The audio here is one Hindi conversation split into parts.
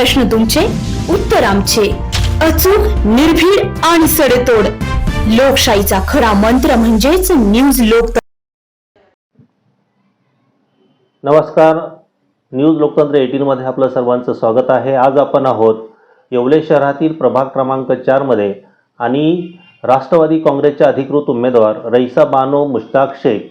प्रश्न तुमचे उत्तर आमचे. अचूक निर्भीड आणि सडेतोड. लोकशाहीचा खरा मंत्र म्हणजेच न्यूज लोक नमस्कार. न्यूज लोकतंत्र एटीन मध्ये आपलं सर्वांचं स्वागत आहे. आज आपण आहोत येवले शहरातील प्रभाग क्रमांक चारमध्ये आणि राष्ट्रवादी काँग्रेसच्या अधिकृत उमेदवार रईसा बानो मुश्ताक शेख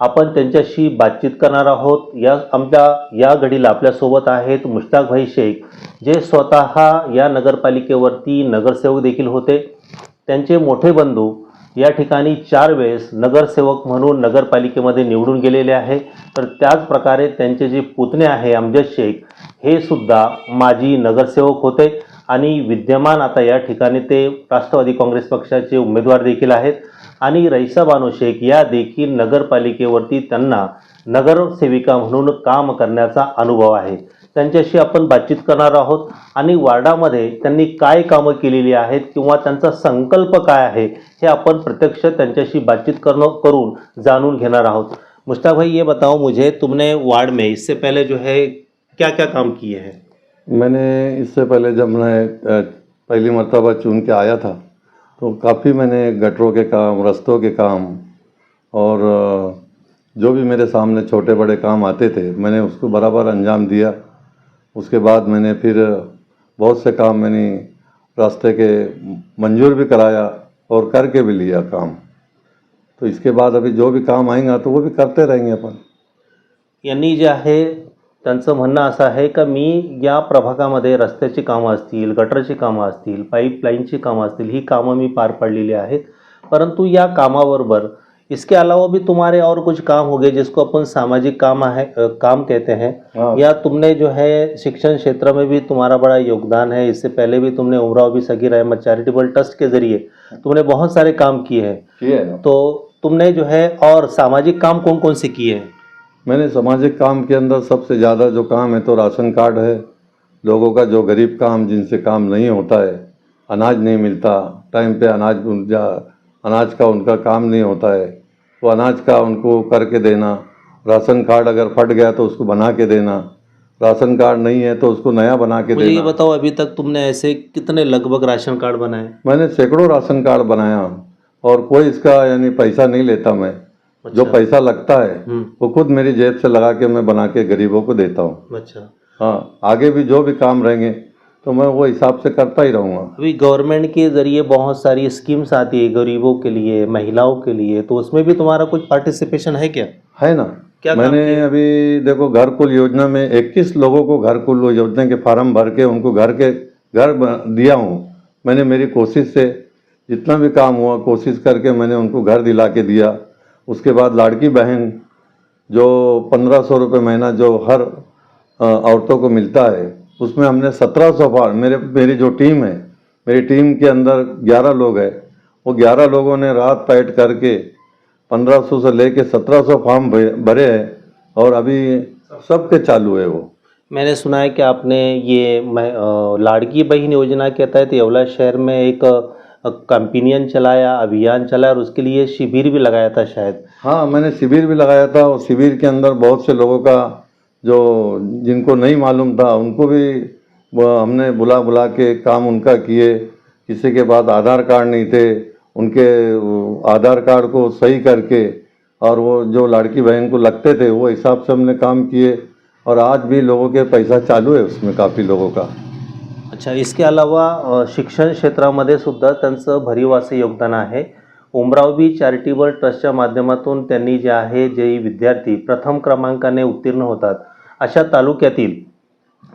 आपण त्यांच्याशी बातचीत करणार आहोत. या आमच्या या घडीला आपल्यासोबत आहेत मुश्ताकभाई शेख जे स्वतः या नगरपालिकेवरती नगरसेवक देखील होते. त्यांचे मोठे बंधू या ठिकाणी चार वेळेस नगरसेवक म्हणून नगरपालिकेमध्ये निवडून गेलेले आहे. तर त्याच प्रकारे त्यांचे जे पुतणे आहे अमजद शेख हे सुद्धा माजी नगरसेवक होते. आणि विद्यमान आता या ठिकाणी ते राष्ट्रवादी काँग्रेस पक्षाचे उमेदवार देखील आहेत. आणि रईसा बानो शेख या देखील नगरपालिकेवरती त्यांना नगरसेविका म्हणून काम करण्याचा अनुभव आहे. त्यांच्याशी आपण बातचीत करणार आहोत. आणि वार्डामध्ये त्यांनी काय कामं केलेली आहेत किंवा त्यांचा संकल्प काय आहे हे आपण प्रत्यक्ष त्यांच्याशी बातचीत करणं करून जाणून घेणार आहोत. मुश्ताक भाई ये बताओ मुझे तुमने वार्ड में इससे पहले जो है क्या क्या काम किए हैं? मैंने इससे पहले जब मैं पहली मरतबा चुन के आया था तो काफ़ी मैंने गटरों के काम, रस्तों के काम और जो भी मेरे सामने छोटे बड़े काम आते थे, मैंने उसको बराबर अंजाम दिया। उसके बाद मैंने फिर बहुत से काम मैंने रास्ते के मंजूर भी कराया और करके भी लिया काम। तो इसके बाद अभी जो भी काम आएगा तो वो भी करते रहेंगे अपन। यानी जे आहे त्यांचं म्हणणं असं आहे का मी या प्रभागामध्ये रस्त्याची कामं असतील गटरची कामं असतील पाईपलाईनची कामं असतील ही कामं मी पार पाडलेली आहेत. परंतु या कामाबरोबर इसके अलावा भी तुम्हारे और कुछ काम हो गए जिसको अपन सामाजिक काम है काम कहते हैं। हाँ। या तुमने जो है शिक्षण क्षेत्र में भी तुम्हारा बड़ा योगदान है। इससे पहले भी तुमने उमराव भी सगीर अहमद चैरिटेबल ट्रस्ट के ज़रिए तुमने बहुत सारे काम किए हैं। तो तुमने जो है और सामाजिक काम कौन कौन से किए हैं? मैंने सामाजिक काम के अंदर सबसे ज़्यादा जो काम है तो राशन कार्ड है। लोगों का जो गरीब काम जिनसे काम नहीं होता है अनाज नहीं मिलता टाइम पे अनाज अनाज का उनका काम नहीं होता है वो अनाज का उनको करके देना। राशन कार्ड अगर फट गया तो उसको बना के देना। राशन कार्ड नहीं है तो उसको नया बना के मुझे ये देना। बताओ अभी तक तुमने ऐसे कितने लगभग राशन कार्ड बनाए? मैंने सैकड़ों राशन कार्ड बनाया और कोई इसका यानी पैसा नहीं लेता मैं। जो अच्छा। पैसा लगता है हम्म। वो खुद मेरी जेब से लगा के मैं बना के गरीबों को देता हूँ। अच्छा। हाँ आगे भी जो भी काम रहेंगे तो मैं वो हिसाब से करता ही रहूँगा। अभी गवर्नमेंट के ज़रिए बहुत सारी स्कीम्स आती है गरीबों के लिए महिलाओं के लिए तो उसमें भी तुम्हारा कुछ पार्टिसिपेशन है क्या? है ना। क्या मैंने अभी देखो घर कुल योजना में 21 लोगों को घर कुल योजना के फार्म भर के उनको घर के घर दिया हूँ। मैंने मेरी कोशिश से जितना भी काम हुआ कोशिश करके मैंने उनको घर दिला के दिया। उसके बाद लाड़की बहन जो पंद्रह सौ रुपये महीना जो हर औरतों को मिलता है, उसमें हमने सत्रह सौ फार्म मेरे, मेरी जो टीम है, मेरी टीम के अंदर ग्यारह लोग हैं, वो ग्यारह लोगों ने रात पैट करके पंद्रह सौ से लेके सत्रह सौ फार्म भरे हैं और अभी सबके चालू है वो। मैंने सुना है कि आपने ये लाड़की बहन योजना के तहत येवला शहर में एक कंपेनियन चलाया, अभियान चलाया और उसके लिए शिविर भी लगाया था शायद। हाँ मैंने शिविर भी लगाया था और शिविर के अंदर बहुत से लोगों का जो जिनको नहीं मालूम था, उनको भी हमने बुला बुला के काम उनका किए। किसी के बाद आधार कार्ड नहीं थे, उनके आधार कार्ड को सही करके और वो जो लड़की बहन को लगते थे, वो हिसाब से हमने काम किए और आज भी लोगों के पैसा चालू है उसमें काफ़ी लोगों का। अच्छा इसके अलावा शिक्षण क्षेत्रामध्ये सुद्धा त्यांचं भरीव असं योगदान आहे. उमरावबी चॅरिटेबल ट्रस्टच्या माध्यमातून त्यांनी जे आहे जे विद्यार्थी प्रथम क्रमांकाने उत्तीर्ण होतात अशा तालुक्यातील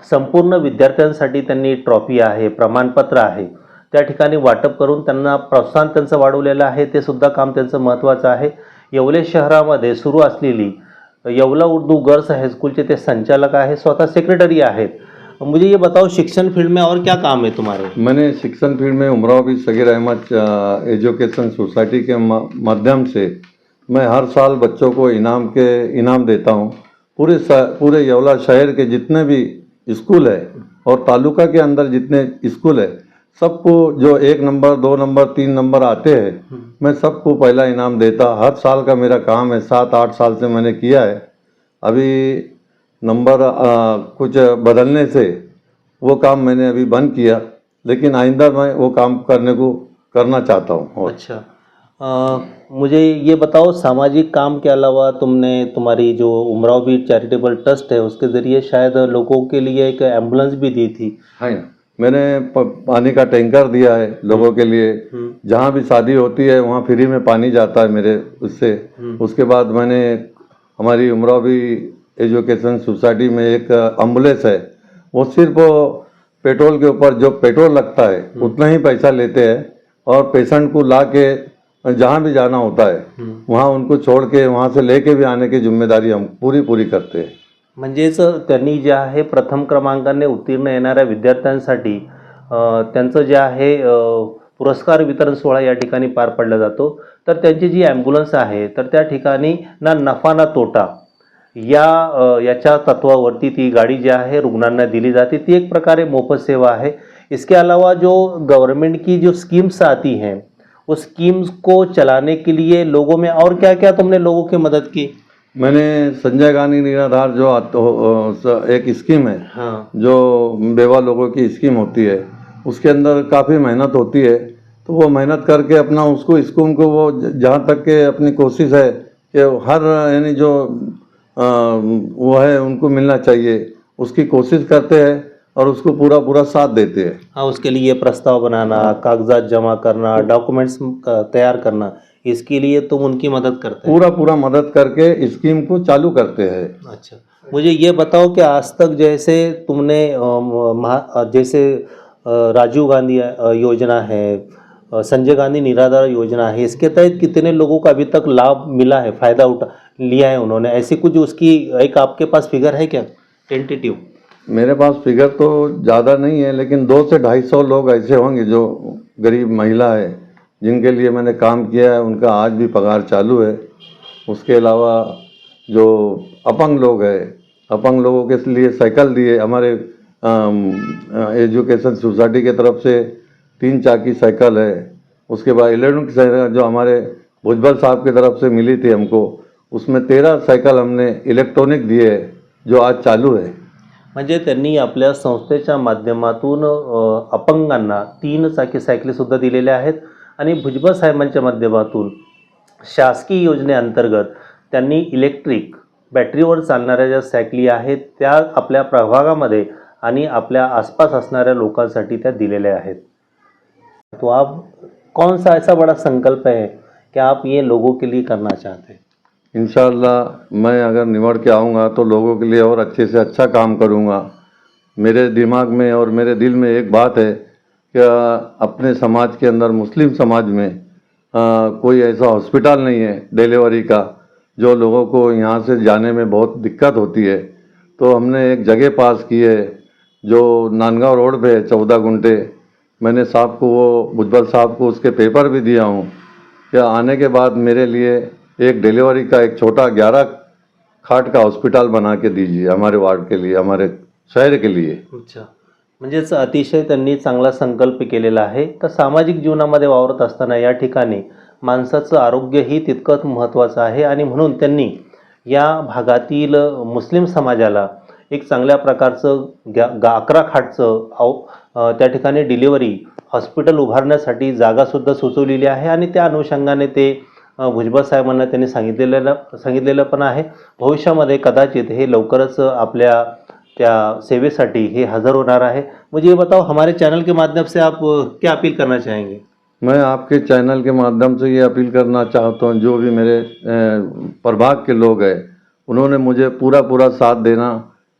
संपूर्ण विद्यार्थ्यांसाठी त्यांनी ट्रॉफी आहे प्रमाणपत्र आहे. त्या ठिकाणी वाटप करून त्यांना प्रोत्साहन त्यांचं वाढवलेलं आहे ते सुद्धा काम त्यांचं महत्त्वाचं आहे. येवले शहरामध्ये सुरू असलेली येवला उर्दू गर्ल्स हायस्कूलचे ते संचालक आहे स्वतः सेक्रेटरी आहेत. मुझे ये बताओ, शिक्षण फ़ील्ड में और क्या काम है तुम्हारे? मैंने शिक्षण फ़ील्ड में उमराव भी सगीर अहमद एजुकेशन सोसाइटी के माध्यम से मैं हर साल बच्चों को इनाम के, इनाम देता हूँ। पूरे पूरे येवला शहर के जितने भी स्कूल है और तालुका के अंदर जितने स्कूल है, सबको जो एक नंबर, दो नंबर, तीन नंबर आते हैं, मैं सबको पहला इनाम देता। हर साल का मेरा काम है, सात, आठ साल से मैंने किया है। अभी नंबर कुछ बदलने से वो काम मैंने अभी बंद किया लेकिन आइंदा मैं वो काम करने को करना चाहता हूँ अच्छा। अ, मुझे ये बताओ सामाजिक काम के अलावा तुमने तुम्हारी जो उमराव बीट चैरिटेबल ट्रस्ट है उसके ज़रिए शायद लोगों के लिए एक एंबुलेंस भी दी थी? हाँ मैंने पानी का टैंकर दिया है लोगों के लिए। जहाँ भी शादी होती है वहाँ फ्री में पानी जाता है मेरे उससे। उसके बाद मैंने हमारी उमरावी एजुकेशन सोसाइटी में एक एम्बुलेंस है। वो सिर्फ पेट्रोल के ऊपर जो पेट्रोल लगता है उतना ही पैसा लेते हैं और पेशेंट को ला के जहाँ भी जाना होता है वहाँ उनको छोड़ के वहाँ से लेके भी आने की जिम्मेदारी हम पूरी पूरी करते हैं। म्हणजेच त्यांनी जे आहे प्रथम क्रमांकाने उत्तीर्ण येणाऱ्या विद्यार्थ्यांसाठी त्यांचं जे आहे पुरस्कार वितरण सोहळा या ठिकाणी पार पडला जातो. तर त्यांची जी ॲम्ब्युलन्स आहे तर त्या ठिकाणी ना नफा ना तोटा या याच्या तत्वावरती ती गाडी जी आहे रुग्णांना दिली जाते. ती एक प्रकारे मोफत सेवा है इसके अलावा जो गवर्नमेंट की जो स्कीम्स आती हैं उस स्कीम्स को चलाने के लिए लोगों में और क्या क्या तुमने लोगों की मदद की? मैंने संजय गांधी निराधार जो स- एक स्कीम है हाँ। जो बेवा लोगों की स्कीम होती है उसके अंदर काफ़ी मेहनत होती है तो वो मेहनत करके अपना उसको स्कीम को वो जहाँ तक के अपनी कोशिश है कि हर यानी जो वो है उनको मिलना चाहिए। उसकी कोशिश करते हैं और उसको पूरा पूरा साथ देते हैं। हाँ उसके लिए प्रस्ताव बनाना कागजात जमा करना डॉक्यूमेंट्स तैयार करना इसके लिए तुम उनकी मदद करते हैं। पूरा पूरा मदद करके स्कीम को चालू करते हैं। अच्छा मुझे ये बताओ कि आज तक जैसे तुमने जैसे राजीव गांधी योजना है संजय गांधी निराधार योजना है इसके तहत कितने लोगों को अभी तक लाभ मिला है फ़ायदा उठा लिया है उन्होंने। ऐसी कुछ उसकी, एक आपके पास फिगर है क्या? टेंटेटिव मेरे पास फिगर तो ज़्यादा नहीं है, लेकिन दो से ढाई सौ लोग ऐसे होंगे जो गरीब महिला है, जिनके लिए मैंने काम किया है, उनका आज भी पगार चालू है। उसके अलावा जो अपंग लोग हैं, अपंग लोगों के लिए साइकिल दिए हमारे एजुकेशन सोसाइटी के तरफ़ से तीन चाकी साइकिल है। उसके बाद इलेक्ट्रॉनिक जो हमारे भुजबल साहब की तरफ़ से मिली थी हमको उसमें तेरह सायकल हमने इलेक्ट्रॉनिक दिए जो आज चालू है। म्हणजे त्यांनी आपल्या संस्थेच्या माध्यमातून अपंगांना तीन चाकी सायकलीसुद्धा दिलेल्या आहेत. आणि भुजबळ साहेबांच्या माध्यमातून शासकीय योजनेअंतर्गत त्यांनी इलेक्ट्रिक बॅटरीवर चालणाऱ्या ज्या सायकली आहेत त्या आपल्या प्रभागामध्ये आणि आपल्या आसपास असणाऱ्या लोकांसाठी त्या दिलेल्या आहेत. तो आप कौन सा ऐसा बड़ा संकल्प है कि आप ये लोगों के लिए करना चाहते हैं? इंशाल्लाह मैं अगर निमड़ के आऊँगा तो लोगों के लिए और अच्छे से अच्छा काम करूँगा। मेरे दिमाग में और मेरे दिल में एक बात है कि अपने समाज के अंदर मुस्लिम समाज में अ, कोई ऐसा हॉस्पिटल नहीं है डिलीवरी का जो लोगों को यहाँ से जाने में बहुत दिक्कत होती है। तो हमने एक जगह पास की है जो नानगांव रोड पे है चौदह घंटे मैंने साहब को वो भुजबल साहब को उसके पेपर भी दिया हूँ। कि आने के बाद मेरे लिए एक डिलीवरी का एक छोटा ग्यारह खाट का हॉस्पिटल बना के दीजिए हमारे वार्ड के लिए हमारे शहर के लिए। अच्छा. म्हणजेच अतिशय त्यांनी चांगला संकल्प केलेला आहे. तर सामाजिक जीवनामध्ये वावरत असताना या ठिकाणी माणसाचं आरोग्यही तितकंच महत्त्वाचं आहे आणि म्हणून त्यांनी या भागातील मुस्लिम समाजाला एक चांगल्या प्रकारचं ग्या गा अकरा खाटचं आव त्या ठिकाणी डिलिव्हरी हॉस्पिटल उभारण्यासाठी जागासुद्धा सुचवलेली आहे आणि त्या अनुषंगाने ते भुजबळ साहेबांना त्यांनी सांगितलेलं सांगितलेलं पण आहे. भविष्यामध्ये कदाचित हे लवकरच आपल्या त्या सेवेसाठी हे हजर होणार है मुझे ये बताओ हमारे चैनल के माध्यम से आप क्या अपील करना चाहेंगे? मैं आपके चैनल के माध्यम से ये अपील करना चाहता हूँ जो भी मेरे प्रभाग के लोग हैं उन्होंने मुझे पूरा पूरा साथ देना।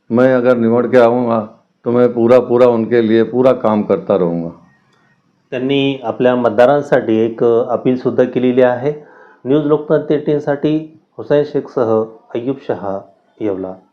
मैं अगर निमड़ के आऊँगा तो मैं पूरा पूरा उनके लिए पूरा काम करता रहूँगा। त्यांनी आपल्या मतदारांसाठी एक अपीलसुद्धा केलेली आहे. न्यूज लोकतंत्र एटीनसाठी हुसैन शेखसह अय्यूब शहा येवला.